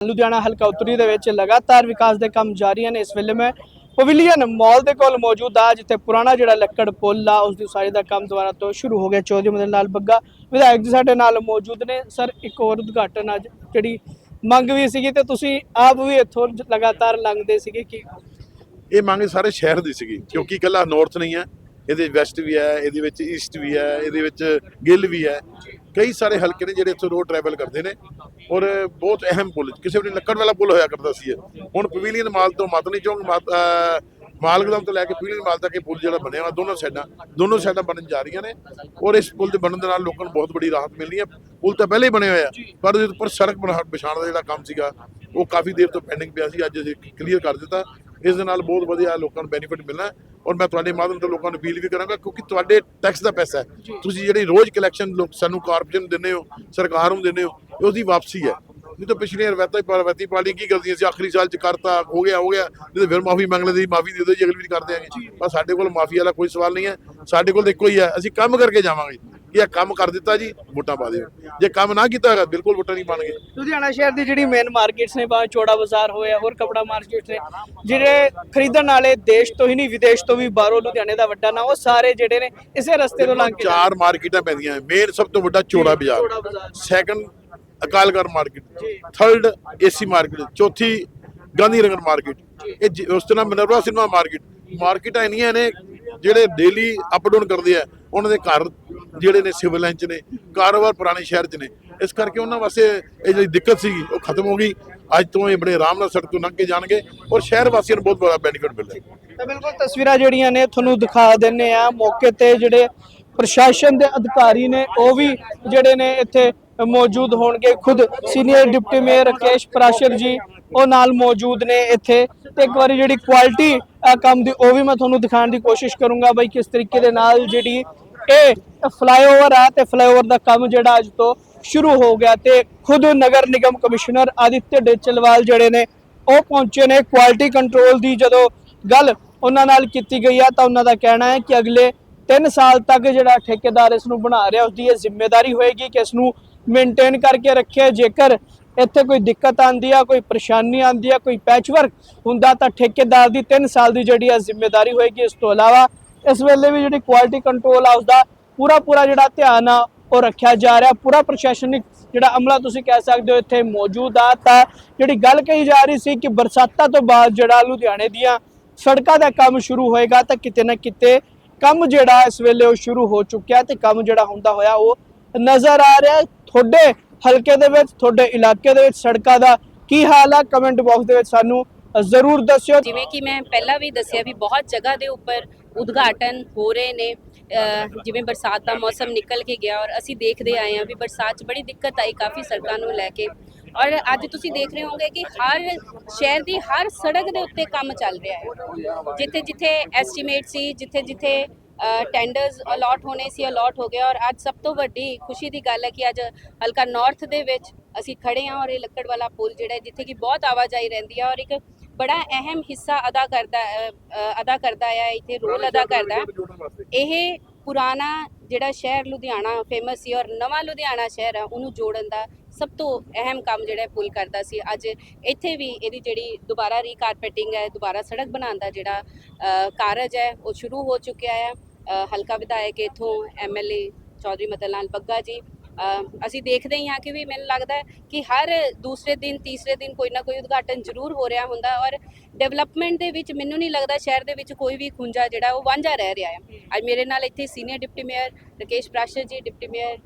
ਲੁਧਿਆਣਾ ਹਲਕਾ ਉੱਤਰੀ ਦੇ ਵਿੱਚ ਲਗਾਤਾਰ ਵਿਕਾਸ ਦੇ ਕੰਮ ਜਾਰੀ ਹਨ। ਇਸ ਵੇਲੇ ਮੈਂ ਪਵਿਲੀਅਨ ਮਾਲ ਦੇ ਕੋਲ ਮੌਜੂਦ ਆ ਜਿੱਥੇ ਪੁਰਾਣਾ ਜਿਹੜਾ ਲੱਕੜ ਪੁੱਲ ਆ ਉਸ ਦੀ ਉਸਾਰੀ ਦਾ ਕੰਮ ਦੁਬਾਰਾ ਤੋਂ ਸ਼ੁਰੂ ਹੋ ਗਿਆ। ਚੌਧਰੀ ਮਦਨ ਲਾਲ ਬੱਗਾ, ਵਿਧਾਇਕ ਜੀ ਸਾਡੇ ਨਾਲ ਮੌਜੂਦ ਨੇ। ਸਰ, ਇੱਕ ਹੋਰ ਉਦਘਾਟਨ ਅੱਜ ਜਿਹੜੀ ਮੰਗ ਵੀ ਸੀਗੀ ਤੇ ਤੁਸੀਂ ਆਪ ਵੀ ਇੱਥੋਂ ਲਗਾਤਾਰ ਲੰਘਦੇ ਸੀਗੇ ਕਿ ਇਹ ਮੰਗ ਸਾਰੇ ਸ਼ਹਿਰ ਦੀ ਸੀਗੀ, ਕਿਉਂਕਿ ਇਕੱਲਾ ਨਾਰਥ ਨਹੀਂ ਹੈ। ਇਹਦੇ ਵੈਸਟ ਵੀ ਹੈ, ਇਹਦੇ ਵਿੱਚ ਈਸਟ ਵੀ ਹੈ, ਇਹਦੇ ਵਿੱਚ ਗਿੱਲ ਵੀ ਹੈ। ਕਈ ਸਾਰੇ ਹਲਕੇ ਨੇ ਜਿਹੜੇ ਇੱਥੋਂ ਰੋਡ ਟਰੈਵਲ ਕਰਦੇ ਨੇ ਔਰ ਬਹੁਤ ਅਹਿਮ ਪੁਲ ਕਿਸੇ ਵੇਲੇ ਲੱਕੜ ਵਾਲਾ ਪੁਲ ਹੋਇਆ ਕਰਦਾ ਸੀ ਹੁਣ ਪਵੀਲੀਅਨ ਮਾਲ ਤੋਂ ਮਤਨੀ ਚੌਂਕ, ਮਾਤ- ਅਹ ਮਾਲਕਦਮ ਤੋਂ ਲੈ ਕੇ ਪਵੀਲੀਅਨ ਮਾਲ ਤੱਕ ਇਹ ਪੁਲ ਜਿਹੜਾ ਬਣਿਆ ਵਾ, ਦੋਨੋਂ ਸਾਈਡਾਂ ਦੋਨੋਂ ਸਾਈਡਾਂ ਬਣਨ ਜਾ ਰਹੀਆਂ ਨੇ ਔਰ ਇਸ ਪੁਲ ਦੇ ਬਣਨ ਦੇ ਨਾਲ ਲੋਕਾਂ ਨੂੰ ਬਹੁਤ ਬੜੀ ਰਾਹਤ ਮਿਲਣੀ ਹੈ। ਪੁਲ ਤਾਂ ਪਹਿਲੇ ਹੀ ਬਣੇ ਹੋਇਆ ਪਰ ਉਹਦੇ ਉੱਪਰ ਸੜਕ ਬਣਾ- ਵਿਛਾਉਣ ਦਾ ਜਿਹੜਾ ਕੰਮ ਸੀਗਾ, ਉਹ ਕਾਫੀ ਦੇਰ ਤੋਂ ਪੈਂਡਿੰਗ ਪਿਆ ਸੀ। ਅੱਜ ਅਸੀਂ ਕਲੀਅਰ ਕਰ ਦਿੱਤਾ। ਇਸ ਦੇ ਨਾਲ ਬਹੁਤ ਵਧੀਆ ਲੋਕਾਂ ਨੂੰ ਬੈਨੀਫਿਟ ਮਿਲਣਾ। ਔਰ ਮੈਂ ਤੁਹਾਡੇ ਮਾਧਿਅਮ ਤੋਂ ਲੋਕਾਂ ਨੂੰ ਅਪੀਲ ਵੀ ਕਰਾਂਗਾ ਕਿਉਂਕਿ ਤੁਹਾਡੇ ਟੈਕਸ ਦਾ ਪੈਸਾ ਹੈ। ਤੁਸੀਂ ਜਿਹੜੀ ਰੋਜ਼ ਕਲੈਕਸ਼ਨ ਲੋਕ ਸਾਨੂੰ ਕਾਰਪੋਰੇਸ਼ਨ ਦਿੰਦੇ ਹੋ ਸਰਕਾਰ ਨੂੰ ਦਿੰਦੇ ਹੋ ਉਹਦੀ ਵਾਪਸੀ ਹੈ। ਨਹੀਂ ਤਾਂ ਪਿਛਲੀਆਂ ਰਵੈਤਾਂ ਪਰਵਤੀ ਪਾਰਟੀ ਕੀ ਕਰਦੀਆਂ ਸੀ? ਆਖਰੀ ਸਾਲ ਚ ਕਰਤਾ ਹੋ ਗਿਆ ਹੋ ਗਿਆ। ਨਹੀਂ ਤਾਂ ਫਿਰ ਮਾਫੀ ਮੰਗ ਲੈਂਦੀ ਮਾਫੀ ਦੇ ਦਿਓ ਜੀ ਅਗਲੀ ਵਾਰ ਕਰ ਦਿਆਂਗੇ। ਪਰ ਸਾਡੇ ਕੋਲ ਮਾਫੀ ਵਾਲਾ ਕੋਈ ਸਵਾਲ ਨਹੀਂ ਹੈ। ਸਾਡੇ ਕੋਲ ਤਾਂ ਇੱਕੋ ਹੀ ਹੈ ਅਸੀਂ ਕੰਮ ਕਰਕੇ ਜਾਵਾਂਗੇ। ਕਿ ਇਹ ਕੰਮ ਕਰ ਦਿੱਤਾ ਜੀ ਵੋਟਾਂ ਪਾ ਦਿਓ। ਜੇ ਕੰਮ ਨਾ ਕੀਤਾ ਹੈਗਾ ਬਿਲਕੁਲ ਵੋਟਾਂ ਨਹੀਂ ਪਾਣਗੇ। ਲੁਧਿਆਣਾ ਸ਼ਹਿਰ ਦੀ ਜਿਹੜੀ ਮੇਨ ਮਾਰਕੀਟਸ ਨੇ ਭਾਵੇਂ ਚੋੜਾ ਬਾਜ਼ਾਰ ਹੋਇਆ ਹੋਰ ਕਪੜਾ ਮਾਰਕੀਟਸ ਨੇ ਜਿਹੜੇ ਖਰੀਦਣ ਵਾਲੇ ਦੇਸ਼ ਤੋਂ ਹੀ ਨਹੀਂ ਵਿਦੇਸ਼ ਤੋਂ ਵੀ ਬਾਹਰੋਂ ਲੁਧਿਆਣੇ ਦਾ ਵੱਡਾ ਨਾ ਉਹ ਸਾਰੇ ਜਿਹੜੇ ਨੇ ਇਸੇ ਰਸਤੇ ਤੋਂ ਲੰਘ ਕੇ ਚਾਰ ਮਾਰਕੀਟਾਂ ਪੈਂਦੀਆਂ ਮੇਨ ਸਭ ਤੋਂ ਵੱਡਾ ਚੋੜਾ ਬਾਜ਼ਾਰ। Second Akalgarh market third AC market ਚੌਥੀ ਗਾਂਧੀ ਨਗਰ ਮਾਰਕੀਟ ਇਹ ਉਸ ਤਰ੍ਹਾਂ ਮਿਨਰਵਾ ਸਿਨੇਮਾ ਮਾਰਕੀਟ ਮਾਰਕੀਟਾਂ ਇੰਨੀਆਂ ਨੇ ਜਿਹੜੇ ਡੇਲੀ ਅਪ ਡਾਊਨ ਕਰਦੇ ਆ। ਉਹਨਾਂ ਦੇ ਘਰ ਜਿਹੜੇ ਨੇ ਸਿਵਲ ਲਾਈਨ ਚ ਨੇ, ਕਾਰੋਬਾਰ ਪੁਰਾਣੇ ਸ਼ਹਿਰ ਚ ਨੇ, ਇਸ ਕਰਕੇ ਉਹਨਾਂ ਵਾਸਤੇ ਇਹ ਜਿਹੜੀ ਦਿੱਕਤ ਸੀ ਉਹ ਖਤਮ ਹੋ ਗਈ। ਅੱਜ ਤੋਂ ਇਹ ਬੜੇ ਆਰਾਮ ਨਾਲ ਸੜਕ ਤੋਂ ਲੰਘ ਕੇ ਜਾਣਗੇ ਔਰ ਸ਼ਹਿਰ ਵਾਸੀਆਂ ਨੂੰ ਬਹੁਤ ਬੜਾ ਬੈਨੀਫਿਟ ਮਿਲੇਗਾ ਤਾਂ ਬਿਲਕੁਲ ਤਸਵੀਰਾਂ ਜਿਹੜੀਆਂ ਨੇ ਤੁਹਾਨੂੰ ਦਿਖਾ ਦਿੰਨੇ ਆ ਮੌਕੇ ਤੇ ਜਿਹੜੇ ਪ੍ਰਸ਼ਾਸਨ ਦੇ ਅਧਿਕਾਰੀ ਨੇ, ਉਹ ਵੀ ਜਿਹੜੇ ਨੇ ਇੱਥੇ ਮੌਜੂਦ ਹੋਣਗੇ। ਖੁਦ senior deputy mayor Rakesh Prashar ji, ਉਹ ਨਾਲ ਮੌਜੂਦ ਨੇ ਇੱਥੇ। ਤੇ ਇੱਕ ਵਾਰੀ ਜਿਹੜੀ ਕੁਆਲਿਟੀ ਕੰਮ ਦੀ, ਉਹ ਵੀ ਮੈਂ ਤੁਹਾਨੂੰ ਦਿਖਾਉਣ ਦੀ ਕੋਸ਼ਿਸ਼ ਕਰੂੰਗਾ ਬਈ ਕਿਸ ਤਰੀਕੇ ਦੇ ਨਾਲ ਜਿਹੜੀ ਇਹ ਫਲਾਈਓਵਰ ਆ ਤੇ ਫਲਾਈਓਵਰ ਦਾ ਕੰਮ ਜਿਹੜਾ ਅੱਜ ਤੋਂ ਸ਼ੁਰੂ ਹੋ ਗਿਆ ਤੇ ਖੁਦ ਨਗਰ ਨਿਗਮ ਕਮਿਸ਼ਨਰ ਆਦਿਤਿਆ ਡੇਚਲਵਾਲ ਜਿਹੜੇ ਨੇ, ਉਹ ਪਹੁੰਚੇ ਨੇ ਕੁਆਲਿਟੀ ਕੰਟਰੋਲ ਦੀ ਜਦੋਂ ਗੱਲ ਉਹਨਾਂ ਨਾਲ ਕੀਤੀ ਗਈ ਆ ਤਾਂ ਉਹਨਾਂ ਦਾ ਕਹਿਣਾ ਹੈ ਕਿ ਅਗਲੇ 3 ਸਾਲ ਤੱਕ ਜਿਹੜਾ ਠੇਕੇਦਾਰ ਇਸ ਨੂੰ ਬਣਾ ਰਿਹਾ ਉਸ ਦੀ ਇਹ ਜ਼ਿੰਮੇਵਾਰੀ ਹੋਏਗੀ ਕਿ ਇਸ ਨੂੰ ਮੇਨਟੇਨ ਕਰਕੇ ਰੱਖੇ ਜੇਕਰ ਇੱਥੇ ਕੋਈ ਦਿੱਕਤ ਆਂਦੀ ਆ, ਕੋਈ ਪਰੇਸ਼ਾਨੀ ਆਂਦੀ ਆ, ਕੋਈ ਪੈਚਵਰਕ ਹੁੰਦਾ ਤਾਂ ਠੇਕੇਦਾਰ ਦੀ 3 ਸਾਲ ਦੀ ਜਿਹੜੀ ਆ ਜ਼ਿੰਮੇਵਾਰੀ ਹੋਏਗੀ। ਇਸ ਤੋਂ ਇਲਾਵਾ ਇਸ ਵੇਲੇ ਵੀ ਜਿਹੜੀ ਕੁਆਲਿਟੀ ਕੰਟਰੋਲ ਆ ਉਸਦਾ ਪੂਰਾ ਪੂਰਾ ਜਿਹੜਾ ਧਿਆਨ ਆ ਉਹ ਰੱਖਿਆ ਜਾ ਰਿਹਾ। ਪੂਰਾ ਪ੍ਰਸ਼ਾਸਨਿਕ ਜਿਹੜਾ ਅਮਲਾ ਤੁਸੀਂ ਕਹਿ ਸਕਦੇ ਹੋ ਇੱਥੇ ਮੌਜੂਦ ਆ। ਤਾਂ ਜਿਹੜੀ ਗੱਲ ਕਹੀ ਜਾ ਰਹੀ ਸੀ ਕਿ ਬਰਸਾਤਾਂ ਤੋਂ ਬਾਅਦ ਜਿਹੜਾ ਲੁਧਿਆਣੇ ਦੀਆਂ ਸੜਕਾਂ ਦਾ ਕੰਮ ਸ਼ੁਰੂ ਹੋਏਗਾ, ਤਾਂ ਕਿਤੇ ਨਾ ਕਿਤੇ ਕੰਮ ਜਿਹੜਾ ਇਸ ਵੇਲੇ ਉਹ ਸ਼ੁਰੂ ਹੋ ਚੁੱਕਿਆ ਤੇ ਕੰਮ ਜਿਹੜਾ ਹੁੰਦਾ ਹੋਇਆ ਉਹ ਨਜ਼ਰ ਆ ਰਿਹਾ। ਤੁਹਾਡੇ ਹਲਕੇ ਦੇ ਵਿੱਚ, ਤੁਹਾਡੇ ਇਲਾਕੇ ਦੇ ਵਿੱਚ ਸੜਕਾਂ ਦਾ ਕੀ ਹਾਲ ਆ? ਕਮੈਂਟ ਬਾਕਸ ਦੇ ਵਿੱਚ ਸਾਨੂੰ ਜ਼ਰੂਰ ਦੱਸਿਓ। ਜਿਵੇਂ ਕਿ ਮੈਂ ਪਹਿਲਾਂ ਵੀ ਦੱਸਿਆ ਵੀ ਬਹੁਤ ਜਗ੍ਹਾ ਦੇ ਉੱਪਰ ਉਦਘਾਟਨ ਹੋ ਰਹੇ ਨੇ ਜਿਵੇਂ ਬਰਸਾਤ ਦਾ ਮੌਸਮ ਨਿਕਲ ਕੇ ਗਿਆ ਔਰ ਅਸੀਂ ਦੇਖਦੇ ਆਏ ਹਾਂ ਵੀ ਬਰਸਾਤ 'ਚ ਬੜੀ ਦਿੱਕਤ ਆਈ ਕਾਫੀ ਸੜਕਾਂ ਨੂੰ ਲੈ ਕੇ। ਔਰ ਅੱਜ ਤੁਸੀਂ ਦੇਖ ਰਹੇ ਹੋਗੇ ਕਿ ਹਰ ਸ਼ਹਿਰ ਦੀ ਹਰ ਸੜਕ ਦੇ ਉੱਤੇ ਕੰਮ ਚੱਲ ਰਿਹਾ ਹੈ। ਜਿੱਥੇ ਜਿੱਥੇ ਐਸਟੀਮੇਟ ਸੀ, ਜਿੱਥੇ ਜਿੱਥੇ ਟੈਂਡਰਸ ਅਲਾਟ ਹੋਣੇ ਸੀ ਅਲਾਟ ਹੋ ਗਿਆ ਔਰ ਅੱਜ ਸਭ ਤੋਂ ਵੱਡੀ ਖੁਸ਼ੀ ਦੀ ਗੱਲ ਹੈ ਕਿ ਅੱਜ ਹਲਕਾ ਨਾਰਥ ਦੇ ਵਿੱਚ ਅਸੀਂ ਖੜੇ ਹਾਂ ਔਰ ਇਹ ਲੱਕੜ ਵਾਲਾ ਪੁਲ ਜਿਹੜਾ ਜਿੱਥੇ ਕਿ ਬਹੁਤ ਆਵਾਜਾਈ ਰਹਿੰਦੀ ਹੈ ਔਰ ਇੱਕ ਬੜਾ ਅਹਿਮ ਹਿੱਸਾ ਅਦਾ ਕਰਦਾ ਅਦਾ ਕਰਦਾ ਹੈ ਇੱਥੇ ਰੋਲ ਅਦਾ ਕਰਦਾ। ਇਹ ਪੁਰਾਣਾ ਜਿਹੜਾ ਸ਼ਹਿਰ ਲੁਧਿਆਣਾ ਫੇਮਸ ਸੀ ਔਰ ਨਵਾਂ ਲੁਧਿਆਣਾ ਸ਼ਹਿਰ ਹੈ ਉਹਨੂੰ ਜੋੜਨ ਦਾ ਸਭ ਤੋਂ ਅਹਿਮ ਕੰਮ ਜਿਹੜਾ ਪੁਲ ਕਰਦਾ ਸੀ। ਅੱਜ ਇੱਥੇ ਵੀ ਇਹਦੀ ਜਿਹੜੀ ਦੁਬਾਰਾ ਰੀਕਾਰਪੇਟਿੰਗ ਹੈ ਦੁਬਾਰਾ ਸੜਕ ਬਣਾਉਣ ਦਾ ਜਿਹੜਾ ਕਾਰਜ ਹੈ ਉਹ ਸ਼ੁਰੂ ਹੋ ਚੁੱਕਿਆ ਹੈ ਹਲਕਾ ਵਿਧਾਇਕ ਇਥੋਂ ਐਮਐਲਏ ਚੌਧਰੀ ਮਦਨ ਲਾਲ ਬੱਗਾ ਜੀ ਅਸੀਂ ਦੇਖਦੇ ਹੀ ਹਾਂ ਕਿ ਵੀ ਮੈਨੂੰ ਲੱਗਦਾ ਹੈ ਕਿ ਹਰ ਦੂਸਰੇ ਦਿਨ ਤੀਸਰੇ ਦਿਨ ਕੋਈ ਨਾ ਕੋਈ ਉਦਘਾਟਨ ਜ਼ਰੂਰ ਹੋ ਰਿਹਾ ਹੁੰਦਾ ਔਰ ਡਿਵੈਲਪਮੈਂਟ ਦੇ ਵਿੱਚ ਮੈਨੂੰ ਨਹੀਂ ਲੱਗਦਾ ਸ਼ਹਿਰ ਦੇ ਵਿੱਚ ਕੋਈ ਵੀ ਖੁੰਝਾ ਜਿਹੜਾ ਉਹ ਵਾਂਝਾ ਰਹਿ ਰਿਹਾ ਹੈ। ਅੱਜ ਮੇਰੇ ਨਾਲ ਇੱਥੇ senior deputy mayor Rakesh Prashar ji deputy mayor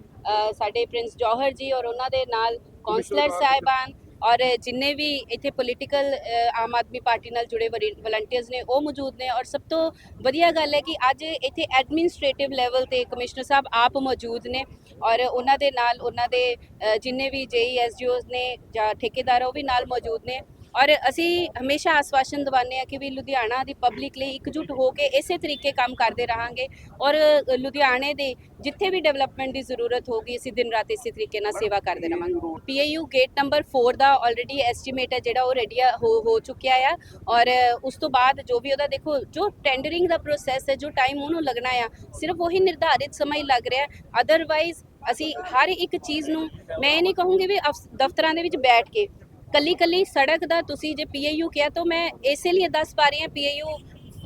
ਸਾਡੇ ਪ੍ਰਿੰਸ ਜੌਹਰ ਜੀ ਔਰ ਉਹਨਾਂ ਦੇ ਨਾਲ ਕਾਉਂਸਲਰ ਸਾਹਿਬਾਨ ਔਰ ਜਿੰਨੇ ਵੀ ਇੱਥੇ ਪੋਲੀਟੀਕਲ ਆਮ ਆਦਮੀ ਪਾਰਟੀ ਨਾਲ ਜੁੜੇ ਵਲੰਟੀਅਰਸ ਨੇ, ਉਹ ਮੌਜੂਦ ਨੇ ਔਰ ਸਭ ਤੋਂ ਵਧੀਆ ਗੱਲ ਹੈ ਕਿ ਅੱਜ ਇੱਥੇ ਐਡਮਿਨਿਸਟ੍ਰੇਟਿਵ ਲੈਵਲ ਤੇ ਕਮਿਸ਼ਨਰ ਸਾਹਿਬ ਆਪ ਮੌਜੂਦ ਨੇ ਔਰ ਉਹਨਾਂ ਦੇ ਨਾਲ, ਉਹਨਾਂ ਦੇ ਜਿੰਨੇ ਵੀ ਜੇਈ ਐਸਜੀਓਸ ਨੇ ਜਾਂ ਠੇਕੇਦਾਰ ਉਹ ਵੀ ਨਾਲ ਮੌਜੂਦ ਨੇ। ਔਰ ਅਸੀਂ ਹਮੇਸ਼ਾ ਆਸਵਾਸ਼ਨ ਦਿਵਾਉਂਦੇ ਆ ਕਿ ਵੀ ਲੁਧਿਆਣਾ ਦੀ ਪਬਲਿਕ ਲਈ ਇਕਜੁੱਟ ਹੋ ਕੇ ਇਸੇ ਤਰੀਕੇ ਕੰਮ ਕਰਦੇ ਰਹਾਂਗੇ ਔਰ ਲੁਧਿਆਣੇ ਦੇ ਜਿੱਥੇ ਵੀ ਡਿਵੈਲਪਮੈਂਟ ਦੀ ਜ਼ਰੂਰਤ ਹੋਗੀ ਅਸੀਂ ਦਿਨ ਰਾਤ ਇਸੇ ਤਰੀਕੇ ਨਾਲ ਸੇਵਾ ਕਰਦੇ ਰਵਾਂਗੇ ਪੀਏਯੂ ਗੇਟ ਨੰਬਰ 4 ਦਾ ਆਲਰੇਡੀ ਐਸਟੀਮੇਟ ਹੈ ਜਿਹੜਾ ਉਹ ਰੈਡੀ ਹੋ ਹੋ ਚੁੱਕਿਆ ਆ। ਔਰ ਉਸ ਤੋਂ ਬਾਅਦ ਜੋ ਵੀ ਉਹਦਾ ਦੇਖੋ ਜੋ ਟੈਂਡਰਿੰਗ ਦਾ ਪ੍ਰੋਸੈਸ ਹੈ ਜੋ ਟਾਈਮ ਉਹਨੂੰ ਲੱਗਣਾ ਆ ਸਿਰਫ ਉਹੀ ਨਿਰਧਾਰਿਤ ਸਮਾਂ ਹੀ ਲੱਗ ਰਿਹਾ ਅਦਰਵਾਈਜ਼ ਅਸੀਂ ਹਰ ਇੱਕ ਚੀਜ਼ ਨੂੰ ਮੈਂ ਇਹ ਨਹੀਂ ਕਹੂੰਗੀ ਵੀ ਦਫ਼ਤਰਾਂ ਦੇ ਵਿੱਚ ਬੈਠ ਕੇ ਕੱਲੀ ਕੱਲੀ ਸੜਕ ਦਾ ਤੁਸੀਂ ਜੇ ਪੀਏਯੂ ਕਿਹਾ ਤਾਂ ਮੈਂ ਇਸੇ ਲਈ ਦੱਸ ਪਾ ਰਹੀ ਹਾਂ ਪੀਏਯੂ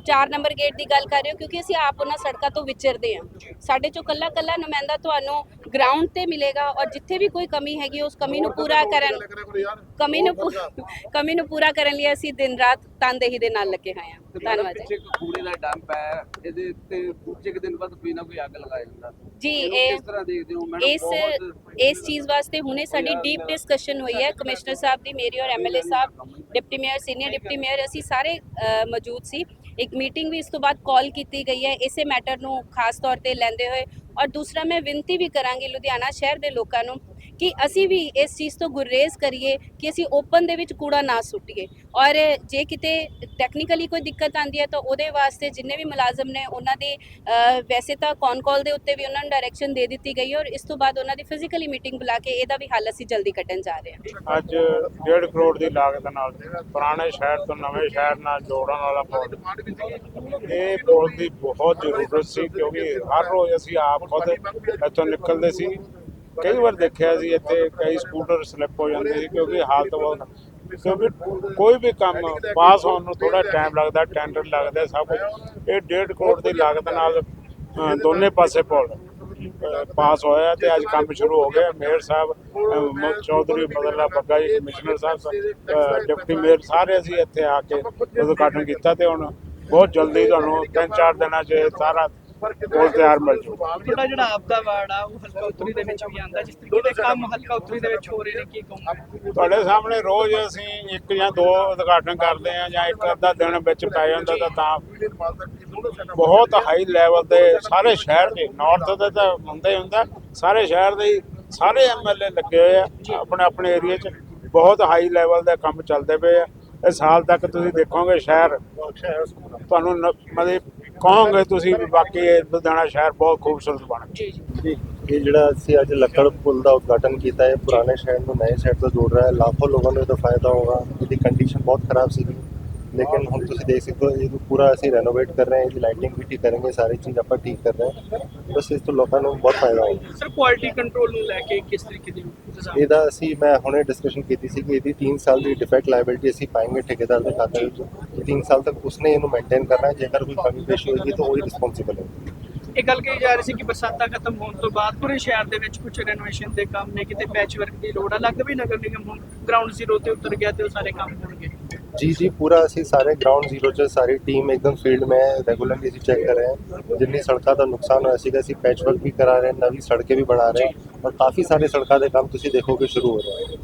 4 ਨੰਬਰ ਗੇਟ ਦੀ ਗੱਲ ਕਰ ਰਹੇ ਹੋ ਕਿਉਂਕਿ ਅਸੀਂ ਆਪ ਉਹਨਾਂ ਸੜਕਾਂ ਤੋਂ ਵਿਚਰਦੇ ਹਾਂ। ਸਾਡੇ ਚੋਂ ਕੱਲਾ ਕੱਲਾ ਨੁਮਾਇੰਦਾ ਤੁਹਾਨੂੰ ਗਰਾਊਂਡ ਤੇ ਮਿਲੇਗਾ ਔਰ ਜਿੱਥੇ ਵੀ ਕੋਈ ਕਮੀ ਹੈਗੀ ਉਸ ਕਮੀ ਨੂੰ ਪੂਰਾ ਕਰਨ ਕਮੀ ਨੂੰ ਪੂ- ਕਮੀ ਨੂੰ ਪੂਰਾ ਕਰਨ ਲਈ ਅਸੀਂ ਦਿਨ ਰਾਤ ਤਨਦੇਹੀ ਦੇ ਨਾਲ ਲੱਗੇ ਹੋਏ ਧੰਨਵਾਦ ਜੀ। ਕੂੜੇ ਦਾ ਡੰਪ ਹੈ ਇਹਦੇ ਤੇ ਦੂਜੇ ਕੁ ਦਿਨ ਬਾਅਦ ਕੋਈ ਨਾ ਕੋਈ ਅੱਗ ਲਗਾਇਆ ਜਾਂਦਾ। ਜੀ ਇਹਨੂੰ ਇਹ ਕਿਸ ਤਰ੍ਹਾਂ ਦੇਖਦੇ ਹੋ ਮੈਡਮ? ਇਸ ਚੀਜ਼ ਵਾਸਤੇ ਹੁਣੇ ਸਾਡੀ ਡੀਪ ਡਿਸਕਸ਼ਨ ਹੋਈ ਹੈ। ਕਮਿਸ਼ਨਰ ਸਾਹਿਬ ਦੀ ਮੇਰੀ ਔਰ ਐਮਐਲਏ ਸਾਹਿਬ deputy mayor senior deputy mayor ਅਸੀਂ ਸਾਰੇ ਮੌਜੂਦ ਸੀ। ਇੱਕ ਮੀਟਿੰਗ ਵੀ ਇਸ ਤੋਂ ਬਾਅਦ ਕਾਲ ਕੀਤੀ ਗਈ ਹੈ। ਇਸੇ ਮੈਟਰ ਨੂੰ ਖਾਸ ਤੌਰ ਤੇ ਲੈਂਦੇ ਹੋਏ। ਔਰ ਦੂਸਰਾ, ਮੈਂ ਬੇਨਤੀ ਵੀ ਕਰਾਂਗੀ ਲੁਧਿਆਣਾ ਸ਼ਹਿਰ ਦੇ ਲੋਕਾਂ ਨੂੰ ਕਿ ਅਸੀਂ ਵੀ ਇਸ ਚੀਜ਼ ਤੋਂ ਗੁਰੇਜ਼ ਕਰੀਏ ਕਿ ਅਸੀਂ ਓਪਨ ਦੇ ਵਿੱਚ ਕੂੜਾ ਨਾ ਸੁੱਟੀਏ। ਔਰ ਜੇ ਕਿਤੇ ਟੈਕਨੀਕਲੀ ਕੋਈ ਦਿੱਕਤ ਆਂਦੀ ਹੈ ਤਾਂ ਉਹਦੇ ਵਾਸਤੇ ਜਿੰਨੇ ਵੀ ਮੁਲਾਜ਼ਮ ਨੇ, ਉਹਨਾਂ ਦੀ ਵੈਸੇ ਤਾਂ ਕੌਨ ਕਾਲ ਦੇ ਉੱਤੇ ਵੀ ਉਹਨਾਂ ਨੂੰ ਡਾਇਰੈਕਸ਼ਨ ਦੇ ਦਿੱਤੀ ਗਈ ਔਰ ਇਸ ਤੋਂ ਬਾਅਦ ਉਹਨਾਂ ਦੀ ਫਿਜ਼ੀਕਲੀ ਮੀਟਿੰਗ ਬੁਲਾ ਕੇ ਇਹਦਾ ਵੀ ਹੱਲ ਅਸੀਂ ਜਲਦੀ ਕੱਢਣ ਜਾ ਰਹੇ ਹਾਂ। ਅੱਜ 1.5 ਕਰੋੜ ਦੀ ਲਾਗਤ ਨਾਲ ਪੁਰਾਣੇ ਸ਼ਹਿਰ ਤੋਂ ਨਵੇਂ ਸ਼ਹਿਰ ਨਾਲ ਜੋੜਨ ਵਾਲਾ ਪੁਲ ਇਹ ਪੁਲ ਦੀ ਬਹੁਤ ਜ਼ਰੂਰਤ ਸੀ ਕਿਉਂਕਿ ਹਰ ਰੋਜ਼ ਅਸੀਂ ਆਪ ਖੁਦ ਇੱਥੋਂ ਨਿਕਲਦੇ ਸੀ। ਕਈ ਵਾਰ ਦੇਖਿਆ ਸੀ ਇੱਥੇ ਕਈ ਸਕੂਟਰ ਸਲਿੱਪ ਹੋ ਜਾਂਦੇ ਸੀ ਕਿਉਂਕਿ ਹਾਲਤ ਬਹੁਤ ਕਿਉਂਕਿ ਕੋਈ ਵੀ ਕੰਮ ਪਾਸ ਹੋਣ ਨੂੰ ਥੋੜਾ ਟਾਈਮ ਲੱਗਦਾ ਟੈਂਡਰ ਲੱਗਦਾ, ਸਭ ਕੁਝ ਇਹ 1.5 ਕਰੋੜ ਦੀ ਲਾਗਤ ਨਾਲ ਦੋਨੇ ਪਾਸੇ ਪੁਲ ਪਾਸ ਹੋਇਆ ਤੇ ਅੱਜ ਕੰਮ ਸ਼ੁਰੂ ਹੋ ਗਿਆ। ਮੇਅਰ ਸਾਹਿਬ ਚੌਧਰੀ ਬਦਲਾ ਬੱਗਾ ਜੀ ਕਮਿਸ਼ਨਰ ਸਾਹਿਬ ਡਿਪਟੀ ਮੇਅਰ ਸਾਰੇ ਅਸੀਂ ਇੱਥੇ ਆ ਕੇ ਉਦਘਾਟਨ ਕੀਤਾ ਤੇ ਹੁਣ ਬਹੁਤ ਜਲਦੀ ਤੁਹਾਨੂੰ ਤਿੰਨ ਚਾਰ ਦਿਨਾਂ 'ਚ ਸਾਰਾ ਪੁਲ ਤਿਆਰ ਮਿਲ ਜੂਗਾ ਤੁਹਾਡਾ ਜਿਹੜਾ ਆਪਦਾ ਵਾਰਡ ਆ ਉਹ ਹਲਕਾ ਉੱਤਰੀ ਦੇ ਵਿੱਚ ਵੀ ਆਂਦਾ ਜਿਸ ਤਰੀਕੇ ਦੇ ਕੰਮ ਹਲਕਾ ਉੱਤਰੀ ਦੇ ਵਿੱਚ ਹੋ ਰਹੇ ਨੇ ਕੀ ਕਹੋਗੇ? ਤੁਹਾਡੇ ਸਾਹਮਣੇ ਰੋਜ਼ ਅਸੀਂ ਇੱਕ ਜਾਂ ਦੋ ਉਦਘਾਟਨ ਕਰਦੇ ਆ ਜਾਂ ਇੱਕ ਅੱਧਾ ਦਿਨ ਵਿੱਚ ਪੈ ਜਾਂਦਾ ਤਾਂ ਤਾਂ ਬਹੁਤ ਹਾਈ ਲੈਵਲ ਦੇ ਸਾਰੇ ਸ਼ਹਿਰ ਦੇ ਨਾਰਥ ਦੇ ਤਾਂ ਹੁੰਦਾ ਹੁੰਦਾ। ਸਾਰੇ ਸ਼ਹਿਰ ਦੇ ਸਾਰੇ ਐਮਐਲਏ ਲੱਗੇ ਹੋਏ ਆ ਆਪਣੇ ਆਪਣੇ ਏਰੀਆ 'ਚ। ਬਹੁਤ ਹਾਈ ਲੈਵਲ ਦੇ ਕੰਮ ਚੱਲਦੇ ਪਏ ਆ। ਇਹ ਸਾਲ ਤੱਕ ਤੁਸੀਂ ਦੇਖੋਗੇ ਸ਼ਹਿਰ ਤੁਹਾਨੂੰ ਮਤਲਬ ਕਹੋਗੇ ਤੁਸੀਂ ਵੀ ਬਾਕੀ ਇਹ ਲੁਧਿਆਣਾ ਸ਼ਹਿਰ ਬਹੁਤ ਖੂਬਸੂਰਤ ਬਣ ਗਿਆ ਜੀ ਜੀ। ਜੀ ਇਹ ਜਿਹੜਾ ਅਸੀਂ ਅੱਜ ਲੱਕੜ ਪੁਲ ਦਾ ਉਦਘਾਟਨ ਕੀਤਾ ਹੈ ਪੁਰਾਣੇ ਸ਼ਹਿਰ ਨੂੰ ਨਵੇਂ ਸ਼ਹਿਰ ਤੋਂ ਜੋੜ ਰਿਹਾ ਹੈ ਲਾਖੋਂ ਲੋਕਾਂ ਨੂੰ ਇਹਦਾ ਫਾਇਦਾ ਹੋਗਾ ਇਹਦੀ ਕੰਡੀਸ਼ਨ ਬਹੁਤ ਖਰਾਬ ਸੀ ਲੇਕਿਨ ਹੁਣ ਤੁਸੀਂ ਦੇਖ ਸਕਦੇ ਹੋ ਇਹਨੂੰ ਪੂਰਾ ਅਸੀਂ ਰੈਨੋਵੇਟ ਕਰ ਰਹੇ ਹਾਂ ਇਹਦੀ ਲਾਈਟਿੰਗ ਵੀ ਠੀਕ ਕਰਾਂਗੇ ਸਾਰੀ ਚੀਜ਼ ਆਪਾਂ ਠੀਕ ਕਰ ਰਹੇ ਹਾਂ। ਬਸ ਇਸ ਤੋਂ ਲੋਕਾਂ ਨੂੰ ਬਹੁਤ ਫਾਇਦਾ ਹੋਗਾ ਸਰ ਕੁਆਲਿਟੀ ਕੰਟਰੋਲ ਨੂੰ ਲੈ ਕੇ ਕਿਸ ਤਰੀਕੇ ਦੀ ਇੰਤਜ਼ਾਮ ਇਹਦਾ ਅਸੀਂ ਮੈਂ ਹੁਣੇ ਡਿਸਕਸ਼ਨ ਕੀਤੀ ਸੀ ਕਿ ਇਹਦੀ 3 ਸਾਲ ਦੀ ਡਿਫੈਕਟ ਲਾਇਬਿਲਿਟੀ ਅਸੀਂ ਪਾएंगे ਠੇਕੇਦਾਰ ਦੇ ਖਾਤੇ ਵਿੱਚ। 3 ਸਾਲ ਤੱਕ ਉਸਨੇ ਇਹਨੂੰ ਮੇਨਟੇਨ ਕਰਨਾ ਹੈ ਜੇਕਰ ਕੋਈ ਕਮੀ ਪੇਸ਼ੀ ਹੋਏਗੀ ਤਾਂ ਉਹ ਹੀ ਰਿਸਪੌਂਸਿਬਲ ਹੈ। ਇਹ ਗੱਲ ਕਹੀ ਜਾ ਰਹੀ ਸੀ ਕਿ ਬਰਸਾਤਾਂ ਖਤਮ ਹੋਣ ਤੋਂ ਬਾਅਦ ਪੂਰੇ ਸ਼ਹਿਰ ਦੇ ਵਿੱਚ ਕੁਝ ਰੈਨੋਵੇਸ਼ਨ ਦੇ ਕੰਮ ਨੇ ਕਿਤੇ ਪੈਚ ਵਰਕ ਦੀ ਲੋੜ ਆ ਲੱਗਦਾ ਵੀ ਨਗਰ ਨਿਗਮ ਹੁਣ ਗਰਾਊਂਡ ਜ਼ੀਰੋ ਤੇ ਉਤਰ ਗਿਆ ਤੇ ਉਹ ਸਾਰੇ ਕੰਮ ਹੋਣਗੇ। जी जी पूरा ਅਸੀਂ ਸਾਰੇ ਗਰਾਊਂਡ ਜ਼ੀਰੋ 'ਚ ਸਾਰੀ ਟੀਮ ਇੱਕਦਮ ਫੀਲਡ में है रेगुलरली ਅਸੀਂ ਚੈੱਕ ਕਰ ਰਹੇ ਹਾਂ ਜਿੰਨੀ ਸੜਕਾਂ ਦਾ ਨੁਕਸਾਨ ਹੋਇਆ ਸੀਗਾ ਅਸੀਂ ਪੈਚ ਵਰਕ ਵੀ ਕਰਾ ਰਹੇ ਹਾਂ ਨਵੀਂ ਸੜਕੇ ਵੀ ਬਣਾ ਰਹੇ ਹਾਂ ਔਰ ਕਾਫੀ ਸਾਰੇ ਸੜਕਾਂ ਦੇ ਕੰਮ ਤੁਸੀਂ ਦੇਖੋਗੇ ਸ਼ੁਰੂ ਹੋ ਰਹੇ ਹਨ